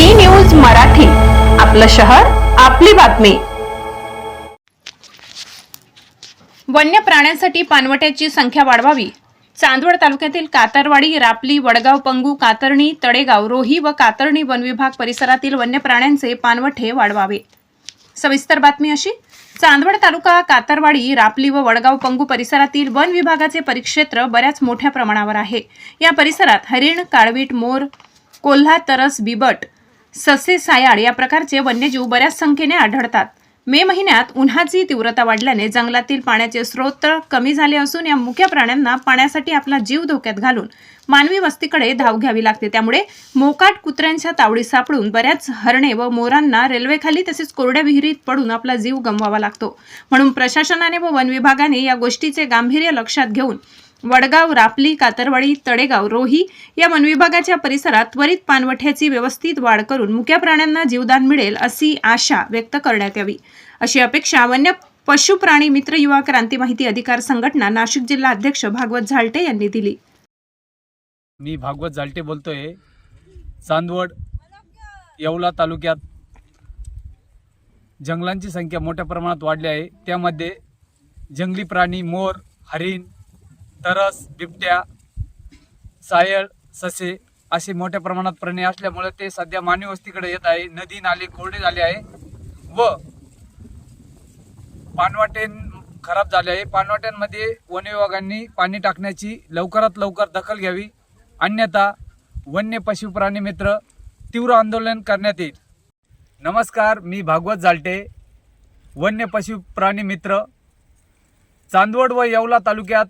बी news Marathi. आपलं शहर आपली बातमी. वन्य प्राण्यांसाठी पानवट्याची संख्या वाढवावी. चांदवड तालुक्यातील कातरवाडी रापली वडगाव पंगू कातरणी तडेगाव रोही व कातरणी वनविभाग परिसरातील वन्य प्राण्यांचे पानवठे वाढवावे. सविस्तर बातमी अशी. चांदवड तालुका कातरवाडी रापली व वडगाव पंगू परिसरातील वन विभागाचे परिक्षेत्र बऱ्याच मोठ्या प्रमाणावर आहे. या परिसरात हरिण काळवीट मोर कोल्हा तरस बिबट ससे सायाळ या प्रकारचे वन्यजीव बऱ्याच संख्येने आढळतात. मे महिन्यात उन्हाची तीव्रता वाढल्याने जंगलातील पाण्याचे स्रोत कमी झाले असून या मुख्य प्राण्यांना पाण्यासाठी आपला जीव धोक्यात घालून मानवी वस्तीकडे धाव घ्यावी लागते. त्यामुळे मोकाट कुत्र्यांच्या तावडी सापडून बऱ्याच हरणे व मोरांना रेल्वेखाली तसेच कोरड्या विहिरीत पडून आपला जीव गमवावा लागतो. म्हणून प्रशासनाने व वन विभागाने या गोष्टीचे गांभीर्य लक्षात घेऊन वडगाव रापली कातरवाडी तडेगाव रोही या वनविभागाच्या परिसरात त्वरित पानवठ्याची व्यवस्थित वाढ करून मुक्या प्राण्यांना जीवदान मिळेल अशी आशा व्यक्त करण्यात यावी. अशी अपेक्षा वन्य पशु प्राणी मित्र युवा क्रांती माहिती अधिकार संघटना नाशिक जिल्हा अध्यक्ष भागवत झालटे यांनी दिली. मी भागवत झालटे बोलतोय. चांदवड येवला तालुक्यात जंगलांची संख्या मोठ्या प्रमाणात वाढली आहे. त्यामध्ये जंगली प्राणी मोर हरिण तरस बिबट्या सायळ ससे असे मोठ्या प्रमाणात प्राणी असल्यामुळे ते सध्या मानवी वस्तीकडे येत आहे. नदी नाले कोरडे झाले आहे व पाणवाटे खराब झाले आहे. पानवाट्यांमध्ये वन विभागांनी पाणी टाकण्याची लवकरात लवकर दखल घ्यावी. अन्यथा वन्य पशु प्राणी मित्र तीव्र आंदोलन करण्यात येईल. नमस्कार मी भागवत जालटे. वन्य पशु प्राणी मित्र चांदवड व येवला तालुक्यात